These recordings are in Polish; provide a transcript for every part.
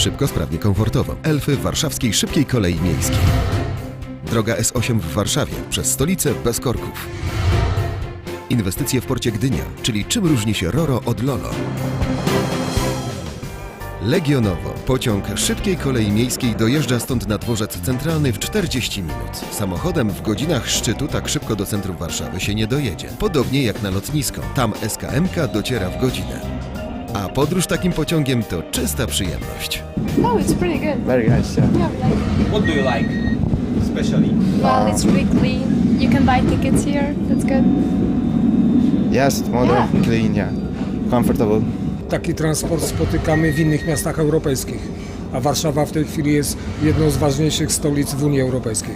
Szybko, sprawnie, komfortowo. Elfy warszawskiej szybkiej kolei miejskiej. Droga S8 w Warszawie przez stolicę bez korków. Inwestycje w porcie Gdynia, czyli czym różni się Roro od Lolo. Legionowo. Pociąg szybkiej kolei miejskiej dojeżdża stąd na dworzec centralny w 40 minut. Samochodem w godzinach szczytu tak szybko do centrum Warszawy się nie dojedzie. Podobnie jak na lotnisko. Tam SKMK dociera w godzinę. A podróż takim pociągiem to czysta przyjemność. Oh, it's pretty good. Very nice, yeah. Yeah, we like it. What do you like, especially? Well, it's really clean. You can buy tickets here. That's good. Yes, modern, clean, yeah. Comfortable. Taki transport spotykamy w innych miastach europejskich, a Warszawa w tej chwili jest jedną z ważniejszych stolic w Unii Europejskiej.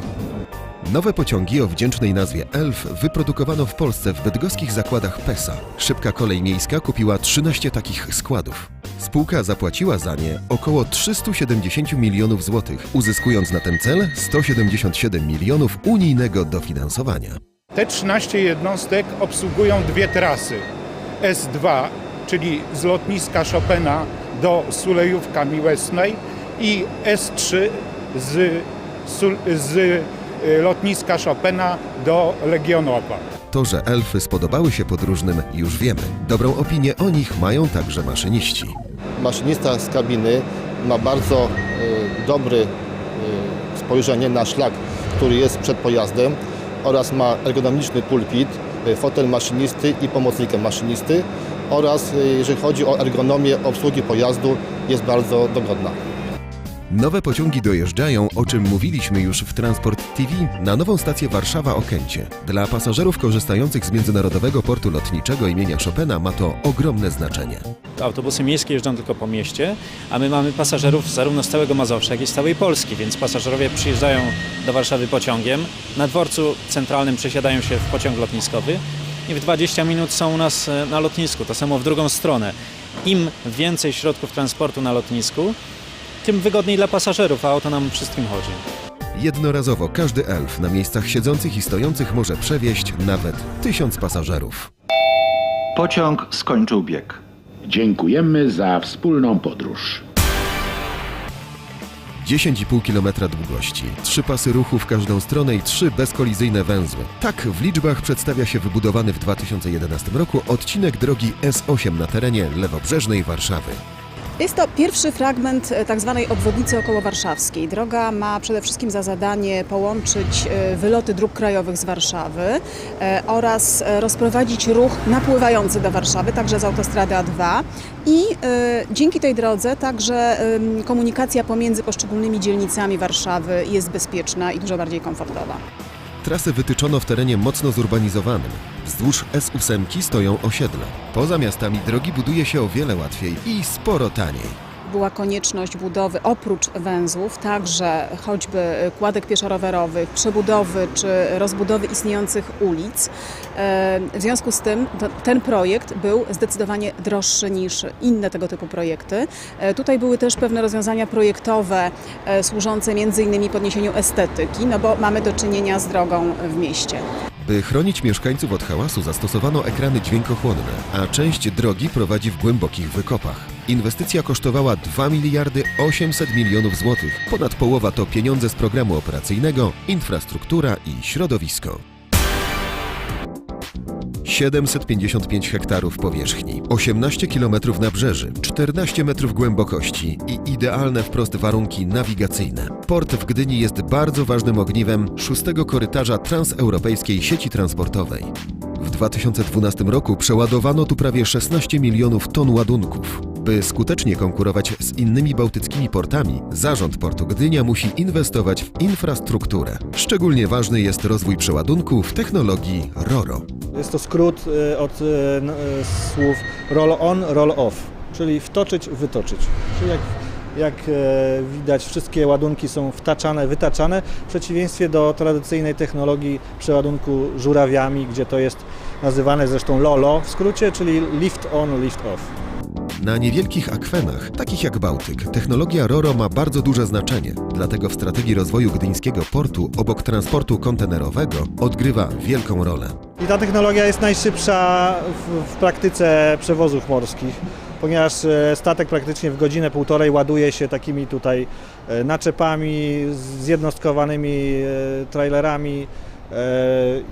Nowe pociągi o wdzięcznej nazwie Elf wyprodukowano w Polsce w bydgoskich zakładach PESA. Szybka kolej miejska kupiła 13 takich składów. Spółka zapłaciła za nie około 370 milionów złotych, uzyskując na ten cel 177 milionów unijnego dofinansowania. Te 13 jednostek obsługują dwie trasy. S2, czyli z lotniska Chopina do Sulejówka Miłesnej i S3 z, z lotniska Chopina do Legionowa. To, że elfy spodobały się podróżnym, już wiemy. Dobrą opinię o nich mają także maszyniści. maszynista z kabiny ma bardzo e, dobre e, spojrzenie na szlak, który jest przed pojazdem oraz ma ergonomiczny pulpit, e, fotel maszynisty i pomocnika maszynisty oraz e, jeżeli chodzi o ergonomię obsługi pojazdu jest bardzo dogodna. Nowe pociągi dojeżdżają, o czym mówiliśmy już w Transport TV, na nową stację Warszawa-Okęcie. Dla pasażerów korzystających z Międzynarodowego Portu Lotniczego imienia Chopina ma to ogromne znaczenie. Autobusy miejskie jeżdżą tylko po mieście, a my mamy pasażerów zarówno z całego Mazowsza, jak i z całej Polski, więc pasażerowie przyjeżdżają do Warszawy pociągiem, na dworcu centralnym przesiadają się w pociąg lotniskowy i w 20 minut są u nas e, na lotnisku. To samo w drugą stronę. Im więcej środków transportu na lotnisku, tym wygodniej dla pasażerów, a o to nam wszystkim chodzi. Jednorazowo każdy elf na miejscach siedzących i stojących może przewieźć nawet tysiąc pasażerów. Pociąg skończył bieg. Dziękujemy za wspólną podróż. 10,5 km długości, trzy pasy ruchu w każdą stronę i trzy bezkolizyjne węzły. Tak w liczbach przedstawia się wybudowany w 2011 roku odcinek drogi S8 na terenie lewobrzeżnej Warszawy. Jest to pierwszy fragment e, tak zwanej obwodnicy okołowarszawskiej. Droga ma przede wszystkim za zadanie połączyć e, wyloty dróg krajowych z Warszawy e, oraz rozprowadzić ruch napływający do Warszawy, także z autostrady A2 i dzięki tej drodze także komunikacja pomiędzy poszczególnymi dzielnicami Warszawy jest bezpieczna i dużo bardziej komfortowa. Trasę wytyczono w terenie mocno zurbanizowanym. Wzdłuż S8 stoją osiedla. Poza miastami drogi buduje się o wiele łatwiej i sporo taniej. Była konieczność budowy oprócz węzłów także choćby kładek pieszo-rowerowych, przebudowy czy rozbudowy istniejących ulic. E, W związku z tym ten projekt był zdecydowanie droższy niż inne tego typu projekty. E, Tutaj były też pewne rozwiązania projektowe e, służące między innymi podniesieniu estetyki, no bo mamy do czynienia z drogą w mieście. By chronić mieszkańców od hałasu zastosowano ekrany dźwiękochłonne, a część drogi prowadzi w głębokich wykopach. Inwestycja kosztowała 2 miliardy 800 milionów złotych. Ponad połowa to pieniądze z programu operacyjnego, infrastruktura i środowisko. 755 hektarów powierzchni, 18 km nabrzeży, 14 metrów głębokości i idealne wprost warunki nawigacyjne. Port w Gdyni jest bardzo ważnym ogniwem szóstego korytarza transeuropejskiej sieci transportowej. W 2012 roku przeładowano tu prawie 16 milionów ton ładunków. By skutecznie konkurować z innymi bałtyckimi portami, zarząd portu Gdynia musi inwestować w infrastrukturę. Szczególnie ważny jest rozwój przeładunku w technologii RORO. Jest to skrót e, od n- e, słów roll on, roll off, czyli wtoczyć, wytoczyć. Czyli jak, jak e, widać wszystkie ładunki są wtaczane, wytaczane, w przeciwieństwie do tradycyjnej technologii przeładunku żurawiami, gdzie to jest nazywane zresztą LOLO w skrócie, czyli lift on, lift off. Na niewielkich akwenach, takich jak Bałtyk, technologia RORO ma bardzo duże znaczenie. Dlatego w strategii rozwoju gdyńskiego portu obok transportu kontenerowego odgrywa wielką rolę. I ta technologia jest najszybsza w, w praktyce przewozów morskich. ponieważ e, statek praktycznie w godzinę, półtorej ładuje się takimi tutaj e, naczepami z jednostkowanymi e, trailerami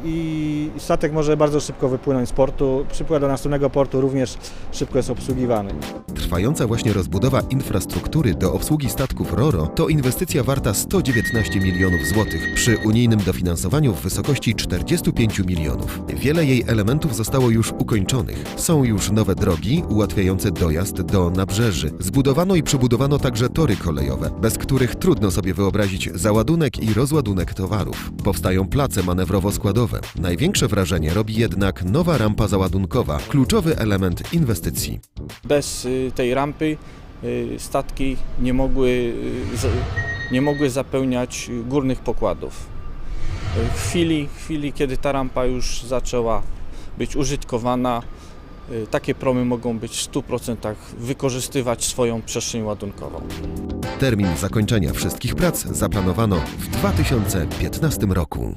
i statek może bardzo szybko wypłynąć z portu. Przypływa do następnego portu, również szybko jest obsługiwany. Trwająca właśnie rozbudowa infrastruktury do obsługi statków RORO to inwestycja warta 119 milionów złotych przy unijnym dofinansowaniu w wysokości 45 milionów. Wiele jej elementów zostało już ukończonych. Są już nowe drogi ułatwiające dojazd do nabrzeży. Zbudowano i przebudowano także tory kolejowe, bez których trudno sobie wyobrazić załadunek i rozładunek towarów. Powstają place manewrowo-składowe. Największe wrażenie robi jednak nowa rampa załadunkowa, kluczowy element inwestycji. Bez y, tej rampy y, statki nie mogły, y, nie mogły zapełniać górnych pokładów. W chwili, w chwili, kiedy ta rampa już zaczęła być użytkowana, takie promy mogą być w 100% wykorzystywać swoją przestrzeń ładunkową. Termin zakończenia wszystkich prac zaplanowano w 2015 roku.